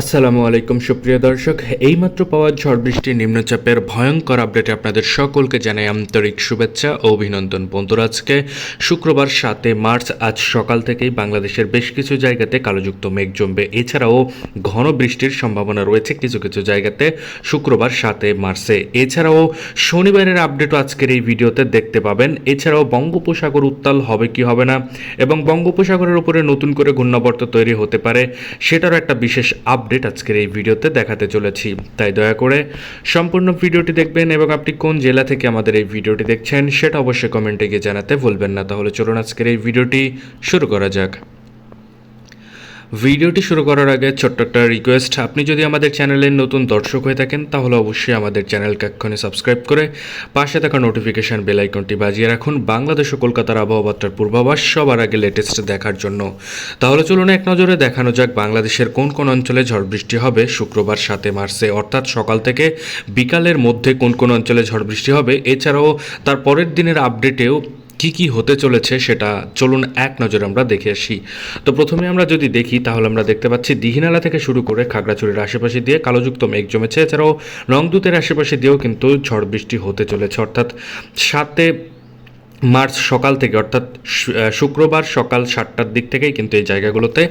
আসসালামু আলাইকুম, সুপ্রিয় দর্শক। এইমাত্র পাওয়া ঝড় বৃষ্টির নিম্নচাপের ভয়ঙ্কর আপডেটে আপনাদের সকলকে জানাই আন্তরিক শুভেচ্ছা ও অভিনন্দন। বন্ধুরা, আজকে শুক্রবার সাতে মার্চ, আজ সকাল থেকেই বাংলাদেশের বেশ কিছু জায়গাতে কালোযুক্ত মেঘ জমবে। এছাড়াও ঘন বৃষ্টির সম্ভাবনা রয়েছে কিছু কিছু জায়গাতে শুক্রবার সাতে মার্চে। এছাড়াও শনিবারের আপডেটও আজকের এই ভিডিওতে দেখতে পাবেন। এছাড়াও বঙ্গোপসাগর উত্তাল হবে কি হবে না এবং বঙ্গোপসাগরের উপরে নতুন করে ঘূর্ণাবর্ত তৈরি হতে পারে, সেটারও একটা বিশেষ আপডেট আজকের এই ভিডিওতে দেখাতে চলেছি। তাই দয়া করে সম্পূর্ণ ভিডিওটি দেখবেন এবং আপনি কোন জেলা থেকে আমাদের এই ভিডিওটি দেখছেন সেটা অবশ্যই কমেন্টে গিয়ে জানাতে ভুলবেন না। তাহলে চলুন আজকের এই ভিডিওটি শুরু করা যাক। ভিডিওটি শুরু করার আগে ছোট্ট একটা রিকোয়েস্ট আপনি যদি আমাদের চ্যানেলের নতুন দর্শক হয়ে থাকেন, তাহলে অবশ্যই আমাদের চ্যানেলকে এক্ষণে সাবস্ক্রাইব করে পাশে থাকা নোটিফিকেশান বেল আইকনটি বাজিয়ে রাখুন। বাংলাদেশ ও কলকাতার আবহাওয়াটার পূর্বাভাস সবার আগে লেটেস্ট দেখার জন্য। তাহলে চলুন এক নজরে দেখানো যাক বাংলাদেশের কোন কোন অঞ্চলে ঝড় বৃষ্টি হবে শুক্রবার সাতে মার্চে। অর্থাৎ সকাল থেকে বিকালের মধ্যে কোন কোন অঞ্চলে ঝড় বৃষ্টি হবে, এছাড়াও তার পরের দিনের আপডেটেও কি কি হতে চলেছে সেটা চলুন এক নজরে আমরা দেখে আসি। তো প্রথমে আমরা যদি দেখি, তাহলে আমরা দেখতে পাচ্ছি দিঘিনালা থেকে শুরু করে খাগড়াছড়ির আশেপাশে দিয়ে কালোযুক্ত মেঘ জমেছে। এছাড়াও রংদূতের আশেপাশে দিয়েও কিন্তু ঝড় বৃষ্টি হতে চলেছে। অর্থাৎ সাতে মার্চ সকাল থেকে, অর্থাৎ শুক্রবার সকাল সাতটার দিক থেকেই কিন্তু এই জায়গাগুলোতে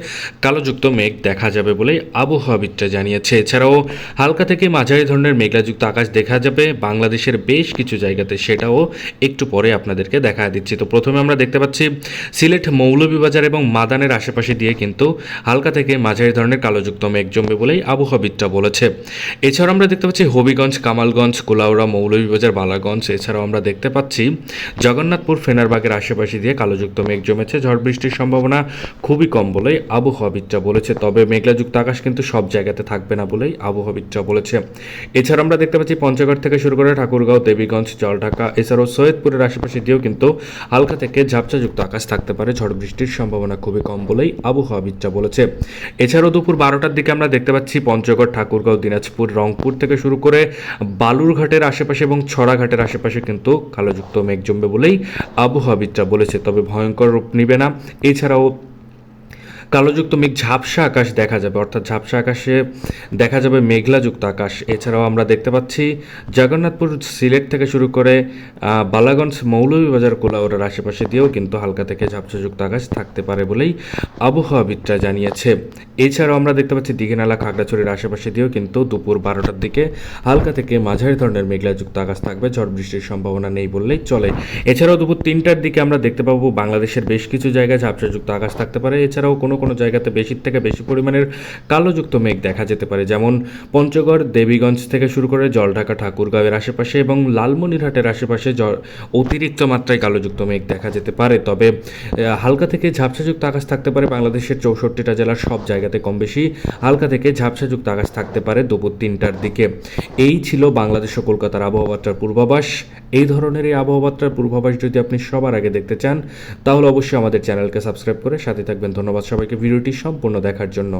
কালোযুক্ত মেঘ দেখা যাবে বলেই আবহাওয়াবিদরা জানিয়েছে। এছাড়াও হালকা থেকে মাঝারি ধরনের মেঘলাযুক্ত আকাশ দেখা যাবে। বাংলাদেশের বেশ কিছু জায়গাতে সেটাও একটু পরে আপনাদেরকে দেখা দিচ্ছি। তো প্রথমে আমরা দেখতে পাচ্ছি, সিলেট মৌলভীবাজার এবং মাদানের আশেপাশে দিয়ে কিন্তু হালকা থেকে মাঝারি ধরনের কালোযুক্ত মেঘ জমবে বলেই আবহাওয়াবিদরা বলেছে। এছাড়াও আমরা দেখতে পাচ্ছি হবিগঞ্জ, কামালগঞ্জ, কোলাউড়া, মৌলভীবাজার, বালাগঞ্জ। এছাড়াও আমরা দেখতে পাচ্ছি জগন্নাথপুর ফেনারবাগের আশেপাশে দিয়ে কালোযুক্ত মেঘ জমেছে। ঝড় বৃষ্টির সম্ভাবনা খুবই কম বলেই আবহাওয়াবিদরা বলেছে। তবে মেঘলাযুক্ত আকাশ কিন্তু সব জায়গাতে থাকবে না বলেই আবহাওয়াবিদরা বলেছে। এছাড়া আমরা দেখতে পাচ্ছি পঞ্চগড় থেকে শুরু করে ঠাকুরগাঁও, দেবীগঞ্জ, জলঢাকা, এছাড়াও সৈয়দপুরের আশেপাশে দিয়েও কিন্তু হালকা থেকে ঝাপসাযুক্ত আকাশ থাকতে পারে। ঝড় বৃষ্টির সম্ভাবনা খুবই কম বলেই আবহাওয়াবিদরা বলেছে। এছাড়াও দুপুর বারোটার দিকে আমরা দেখতে পাচ্ছি পঞ্চগড়, ঠাকুরগাঁও, দিনাজপুর, রংপুর থেকে শুরু করে বালুরঘাটের আশেপাশে এবং ছড়াঘাটের আশেপাশে কিন্তু কালোযুক্ত মেঘ জমবে বলেই আবহাওয়াবিদরা বলেছে তবে ভয়ঙ্কর রূপ নেবে না। এছাড়াও কালোযুক্ত মেঘ, ঝাপসা আকাশ দেখা যাবে। অর্থাৎ ঝাপসা আকাশে দেখা যাবে মেঘলাযুক্ত আকাশ। এছাড়াও আমরা দেখতে পাচ্ছি জগন্নাথপুর সিলেট থেকে শুরু করে বালাগঞ্জ মৌলভীবাজার কোলাউড়ার আশেপাশে দিয়েও কিন্তু হালকা থেকে ঝাপসাযুক্ত আকাশ থাকতে পারে বলেই আবহাওয়াবিদরা জানিয়েছে। এছাড়াও আমরা দেখতে পাচ্ছি দিঘিনালা, খাগড়াছড়ির আশেপাশে দিয়েও কিন্তু দুপুর বারোটার দিকে হালকা থেকে মাঝারি ধরনের মেঘলাযুক্ত আকাশ থাকবে। ঝড় বৃষ্টির সম্ভাবনা নেই বললেই চলে। এছাড়াও দুপুর তিনটার দিকে আমরা দেখতে পাবো বাংলাদেশের বেশ কিছু জায়গায় ঝাপসাযুক্ত আকাশ থাকতে পারে। এছাড়াও কোনো কোনো জায়গাতে বেশির থেকে বেশি পরিমাণের কালোযুক্ত মেঘ দেখা যেতে পারে, যেমন পঞ্চগড়, দেবীগঞ্জ থেকে শুরু করে জলঢাকা, ঠাকুরগাঁওয়ের আশেপাশে এবং লালমনিরহাটের আশেপাশে অতিরিক্ত মাত্রায় কালোযুক্ত মেঘ দেখা যেতে পারে। তবে হালকা থেকে ঝাপসাযুক্ত আকাশ থাকতে পারে। বাংলাদেশের চৌষট্টিটা জেলার সব জায়গাতে কম বেশি হালকা থেকে ঝাপসাযুক্ত আকাশ থাকতে পারে দুপুর তিনটার দিকে। এই ছিল বাংলাদেশ ও কলকাতার আবহাওয়াটার পূর্বাভাস। এই ধরনের এই আবহাওয়াটার পূর্বাভাস যদি আপনি সবার আগে দেখতে চান, তাহলে অবশ্যই আমাদের চ্যানেলকে সাবস্ক্রাইব করে সাথে থাকবেন। ধন্যবাদ সবাইকে। ভিডিওটি সম্পূর্ণ দেখার জন্য।